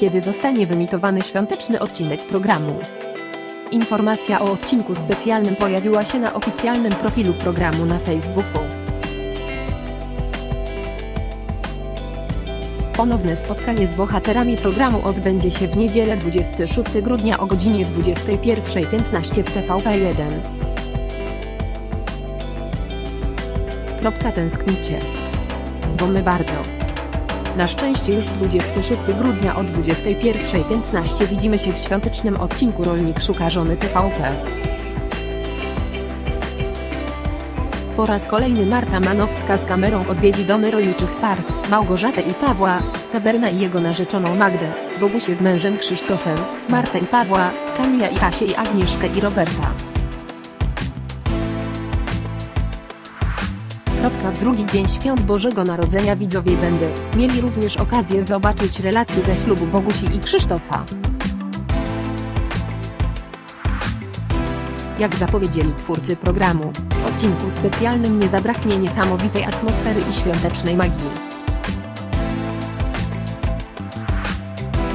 kiedy zostanie wyemitowany świąteczny odcinek programu. Informacja o odcinku specjalnym pojawiła się na oficjalnym profilu programu na Facebooku. Ponowne spotkanie z bohaterami programu odbędzie się w niedzielę 26 grudnia o godzinie 21.15 w TVP1. Kropka tęsknicie. Bo my bardzo. Na szczęście już 26 grudnia o 21.15 widzimy się w świątecznym odcinku Rolnik szuka żony TVP. Po raz kolejny Marta Manowska z kamerą odwiedzi domy rolniczych par, Małgorzatę i Pawła, Seberna i jego narzeczoną Magdę, Bogusię z mężem Krzysztofem, Martę i Pawła, Kamila i Kasię i Agnieszkę i Roberta. W drugi dzień świąt Bożego Narodzenia widzowie będą mieli również okazję zobaczyć relacje ze ślubu Bogusi i Krzysztofa. Jak zapowiedzieli twórcy programu, w odcinku specjalnym nie zabraknie niesamowitej atmosfery i świątecznej magii.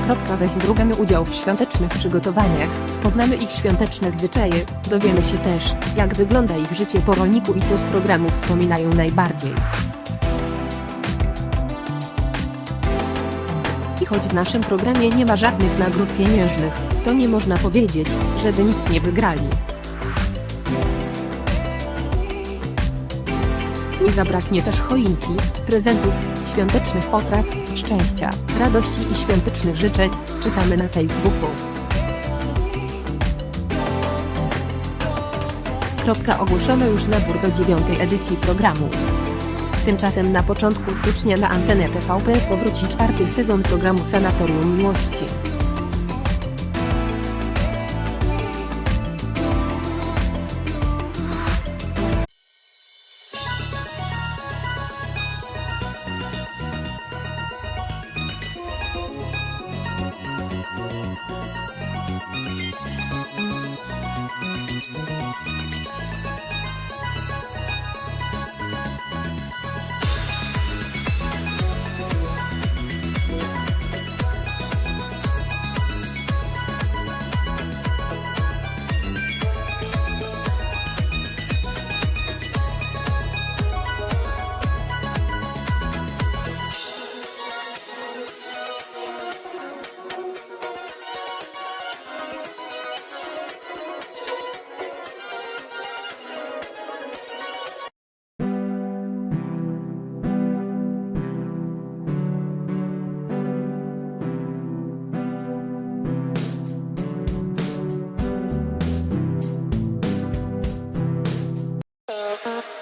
Kropka. Weźmiemy udział w świątecznych przygotowaniach, poznamy ich świąteczne zwyczaje, dowiemy się też, jak wygląda ich życie po rolniku i co z programu wspominają najbardziej. I choć w naszym programie nie ma żadnych nagród pieniężnych, to nie można powiedzieć, żeby nic nie wygrali. Nie zabraknie też choinki, prezentów, świątecznych potraw, szczęścia, radości i świątecznych życzeń, czytamy na Facebooku. Kropka ogłoszono już nabór do dziewiątej edycji programu. Tymczasem na początku stycznia na antenę TVP powróci czwarty sezon programu Sanatorium Miłości. Uh-huh.